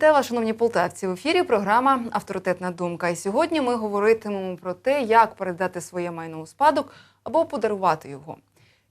Вітаю вас, шановні полтавці. В ефірі програма Авторитетна думка. І сьогодні ми говоритимемо про те, як передати своє майно у спадок або подарувати його.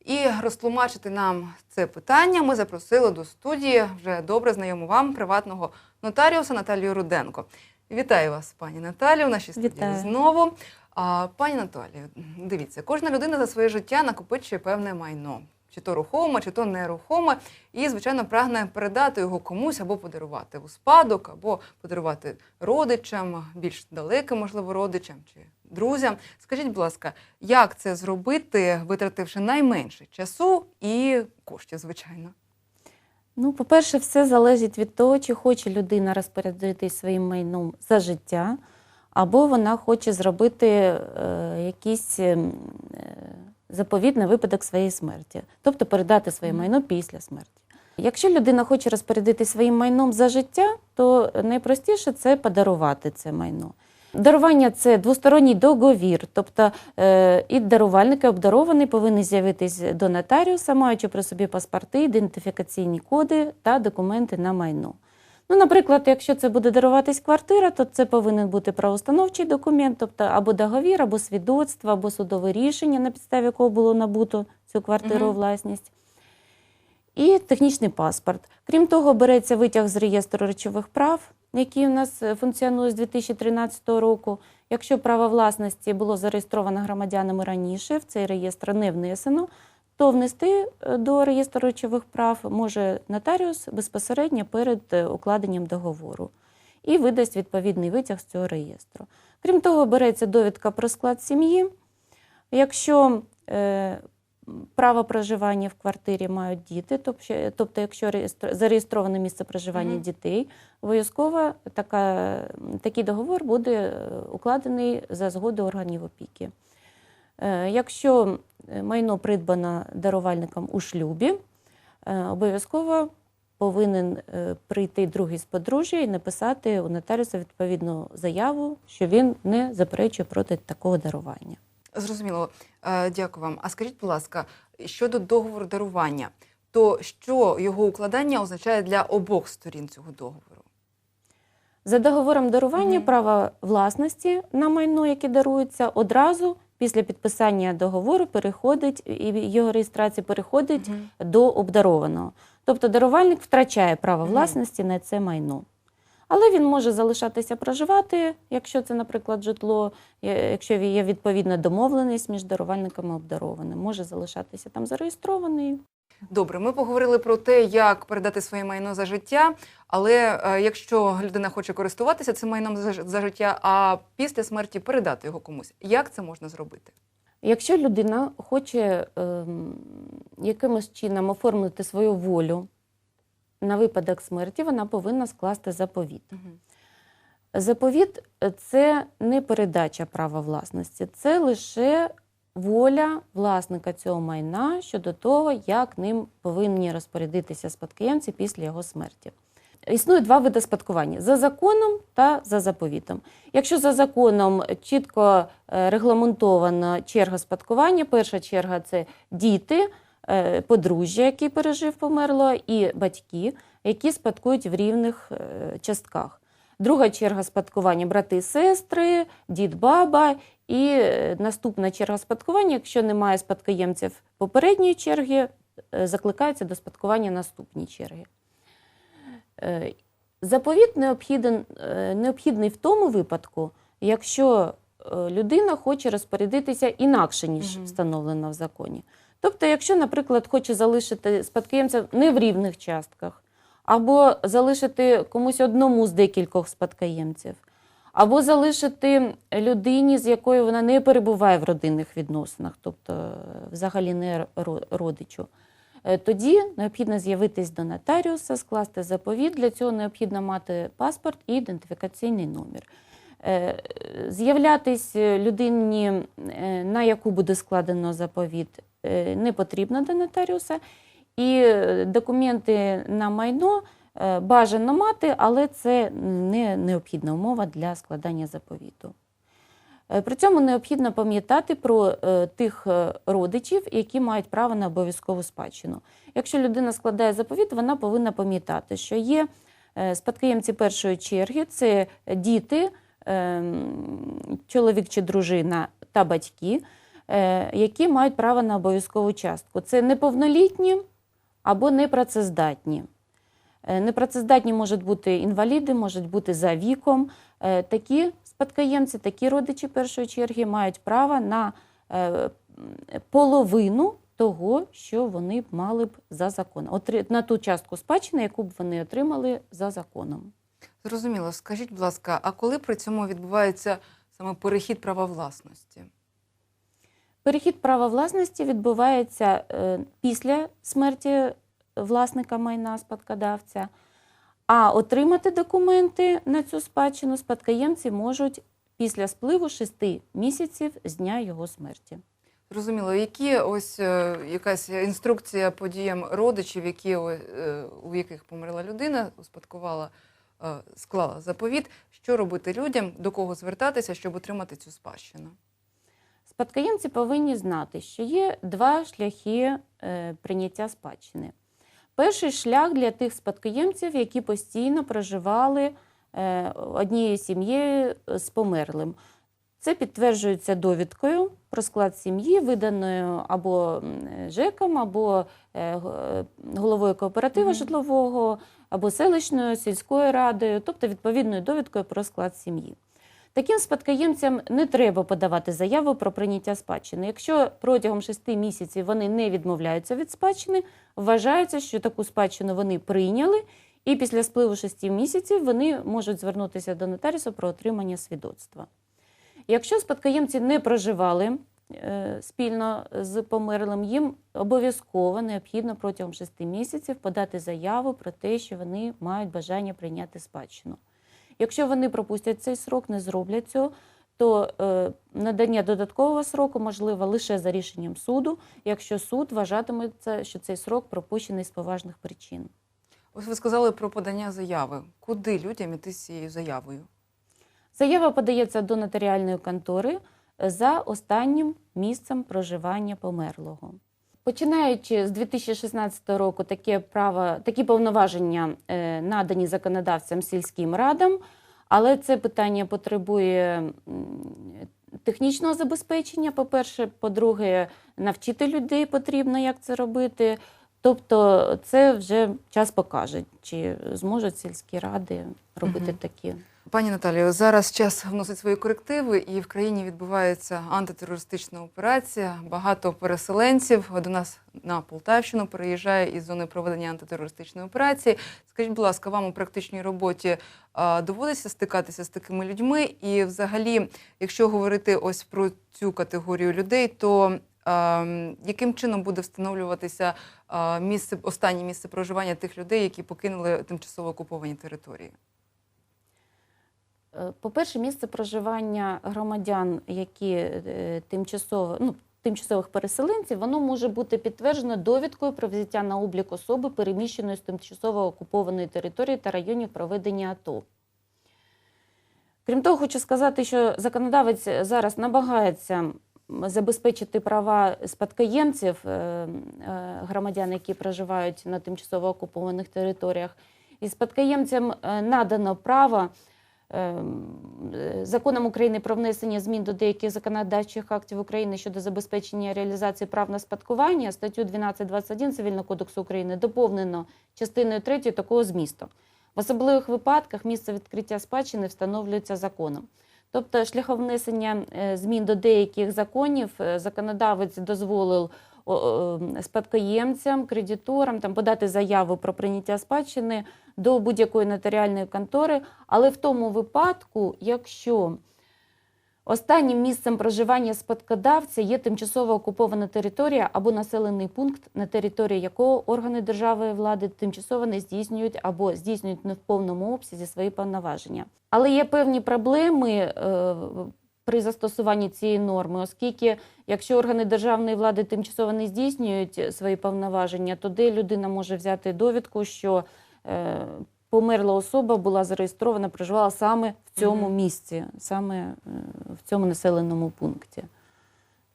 І розтлумачити нам це питання ми запросили до студії вже добре знайому вам приватного нотаріуса Наталію Руденко. Вітаю вас, пані Наталію, в нашій студії Вітаю. знову. А, пані Наталію, дивіться, кожна людина за своє життя накопичує певне майно. Чи то рухоме, чи то нерухоме, і, звичайно, прагне передати його комусь або подарувати у спадок, або подарувати родичам, більш далеким, можливо, родичам чи друзям. Скажіть, будь ласка, як це зробити, витративши найменше часу і коштів, звичайно? Ну, по-перше, все залежить від того, чи хоче людина розпорядитись своїм майном за життя, або вона хоче зробити е, е, заповіт на випадок своєї смерті, тобто передати своє майно після смерті. Якщо людина хоче розпорядитись своїм майном за життя, то найпростіше це подарувати це майно. Дарування це двосторонній договір, тобто е, і дарувальник, і обдарований повинні з'явитись до нотаріуса, маючи при собі паспорти, ідентифікаційні коди та документи на майно. Ну, наприклад, якщо це буде даруватись квартира, то це повинен бути правоустановчий документ, тобто або договір, або свідоцтво, або судове рішення, на підставі якого було набуто цю квартиру у власність. І технічний паспорт. Крім того, береться витяг з реєстру речових прав, який у нас е, функціонує з 2013 року. Якщо право власності було зареєстровано громадянами раніше, в цей реєстр не внесено, то внести е, до реєстру речових прав може нотаріус безпосередньо перед е, укладенням договору і видасть відповідний витяг з цього реєстру. Крім того, береться довідка про склад сім'ї. Якщо е, право проживання в квартирі мають діти, тобто, якщо реєстр- зареєстроване місце проживання Мгм. дітей, обов'язково така, такий договор буде укладений за згодою органів опіки. Е, Якщо е, майно придбано дарувальником у шлюбі, е, обов'язково повинен прийти другий з подружжя і написати у нотаріуса відповідну заяву, що він не заперечує проти такого дарування. Зрозуміло, дякую вам. А скажіть, будь ласка, щодо договору дарування, то що його укладання означає для обох сторін цього договору? За договором дарування Мгм. право власності на майно, яке дарується, одразу після підписання договору переходить і його реєстрація переходить угу. до обдарованого. Тобто дарувальник втрачає право власності власності на це майно. Але він може залишатися проживати, якщо це, наприклад, житло, якщо є відповідна домовленість між дарувальниками обдарованим, може залишатися там зареєстрований. Добре, ми поговорили про те, як передати своє майно за життя. Але е, якщо людина хоче користуватися цим майном за, за життя, а після смерті передати його комусь, як це можна зробити? Якщо людина хоче ем, якимось чином оформити свою волю на випадок смерті, вона повинна скласти заповіт. Заповіт е, це не передача права власності, це лише воля власника цього майна щодо того, як ним повинні розпорядитися спадкоємці після його смерті. Існує два види спадкування за законом та за заповітом. Якщо за законом чітко е, регламентована черга спадкування, перша черга це діти, е, подружжя, які пережив померло, і батьки, які спадкують в рівних е, частках. Друга черга спадкування брати, сестри, дід, баба. І е, наступна черга спадкування, якщо немає спадкоємців попередньої черги, е, закликається до спадкування наступній черги. Е, Заповіт необхідний в тому випадку, якщо людина хоче розпорядитися інакше, ніж встановлено в законі. Тобто, якщо, наприклад, хоче залишити спадкоємця не в рівних частках, або залишити комусь одному з декількох спадкоємців, або залишити людині, з якою вона не перебуває в родинних відносинах, тобто е, взагалі не родичу. Е, Тоді необхідно з'явитись до нотаріуса, скласти заповіт. Для цього необхідно мати паспорт і ідентифікаційний номер. Е, З'являтись людині, на яку буде складено заповіт, не потрібно до нотаріуса. І документи на майно бажано мати, але це не необхідна умова для складання заповіту. Е, При цьому необхідно пам'ятати про е, тих е, родичів, які мають право на обов'язкову спадщину. Якщо людина складає заповіт, вона повинна пам'ятати, що є Е, Спадкоємці першої черги це діти, чоловік чи дружина та батьки, е, які мають право на обов'язкову частку. Це неповнолітні або непрацездатні. Е, Непрацездатні можуть бути інваліди, можуть бути за віком. Е, Такі спадкоємці, такі родичі першої черги мають право на е, половину того, що вони б мали б за законом, на ту частку спадщини, яку б вони отримали за законом. Зрозуміло. Скажіть, будь ласка, а коли при цьому відбувається саме перехід права власності? Перехід права власності відбувається після смерті власника майна спадкодавця, а отримати документи на цю спадщину спадкоємці можуть після спливу шести місяців з дня його смерті. Зрозуміло, які ось е, якась інструкція по діям родичів, які е, у яких померла людина, успадкувала, е, склала заповіт, що робити людям, до кого звертатися, щоб отримати цю спадщину? Спадкоємці повинні знати, що є два шляхи прийняття спадщини. Перший шлях для тих спадкоємців, які постійно проживали е, однією сім'єю з померлим. Це підтверджується довідкою про склад сім'ї, виданою або ЖЕКом, або е, головою кооперативу Мгм. житлового, або селищною сільською радою, тобто відповідною довідкою про склад сім'ї. Таким спадкоємцям не треба подавати заяву про прийняття спадщини. Якщо протягом шести місяців вони не відмовляються від спадщини, вважається, що таку спадщину вони прийняли, і після спливу шести місяців вони можуть звернутися до нотаріуса про отримання свідоцтва. Якщо спадкоємці не проживали е, спільно з померлим, їм обов'язково необхідно протягом шести місяців подати заяву про те, що вони мають бажання прийняти спадщину. Якщо вони пропустять цей срок, не зроблять цього, то е, надання додаткового сроку можливо лише за рішенням суду, якщо суд вважатиметься, що цей срок пропущений з поважних причин. Ось ви сказали про подання заяви. Куди людям іти з цією заявою? Заява подається до нотаріальної контори за останнім місцем проживання померлого. Починаючи з 2016 року, таке право, такі повноваження е, надані законодавцям сільським радам, але це питання потребує технічного забезпечення. По-перше, по-друге, навчити людей потрібно, як це робити. Тобто, це вже час покаже, чи зможуть сільські ради робити Мгм. такі. Пані Наталію, зараз час вносить свої корективи, і в країні відбувається антитерористична операція. Багато переселенців до нас на Полтавщину переїжджає із зони проведення антитерористичної операції. Скажіть, будь ласка, вам у практичній роботі доводиться стикатися з такими людьми? І, взагалі, якщо говорити ось про цю категорію людей, то яким чином буде встановлюватися місце останнє місце проживання тих людей, які покинули тимчасово окуповані території? Е, По-перше, місце проживання громадян, які е, тимчасово, ну, тимчасових переселенців, воно може бути підтверджено довідкою про взяття на облік особи, переміщеної з тимчасово окупованої території та районів проведення АТО. Крім того, хочу сказати, що законодавець зараз намагається забезпечити права спадкоємців, е, е, громадян, які проживають на тимчасово окупованих територіях. І спадкоємцям е, надано право Законом України про внесення змін до деяких законодавчих актів України щодо забезпечення реалізації прав на спадкування статтю 12.21 Цивільного кодексу України доповнено частиною 3 такого змісту. В особливих випадках місце відкриття спадщини встановлюється законом. Тобто, шляхом внесення е, змін до деяких законів е, законодавець дозволив спадкоємцям, кредиторам там подати заяву про прийняття спадщини до будь-якої нотаріальної контори, але в тому випадку, якщо останнім місцем проживання спадкодавця є тимчасово окупована територія або населений пункт, на території якого органи державної влади тимчасово не здійснюють або здійснюють не в повному обсязі свої повноваження. Але є певні проблеми. е, При застосуванні цієї норми, оскільки якщо органи державної влади тимчасово не здійснюють свої повноваження, то де людина може взяти довідку, що е, померла особа була зареєстрована, проживала саме в цьому Мгм. місці, саме е, в цьому населеному пункті.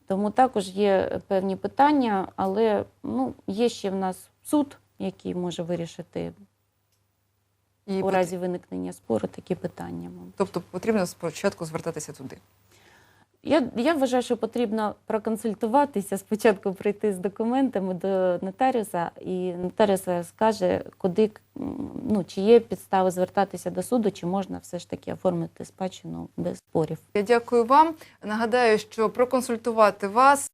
Тому також є певні питання, але ну, є ще в нас суд, який може вирішити І у разі виникнення спору такі питання. Тобто потрібно спочатку звертатися туди. Я, я вважаю, що потрібно проконсультуватися, спочатку прийти з документами до нотаріуса, і нотаріус скаже, куди ну, чи є підстави звертатися до суду, чи можна все ж таки оформити спадщину без спорів. Я дякую вам. Нагадаю, що проконсультувати вас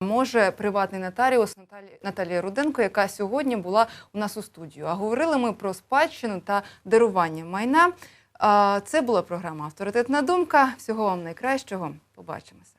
може приватний нотаріус Наталі... Наталія Руденко, яка сьогодні була у нас у студію. А говорили ми про спадщину та дарування майна. Це була програма Авторитетна думка. Всього вам найкращого. Побачимося.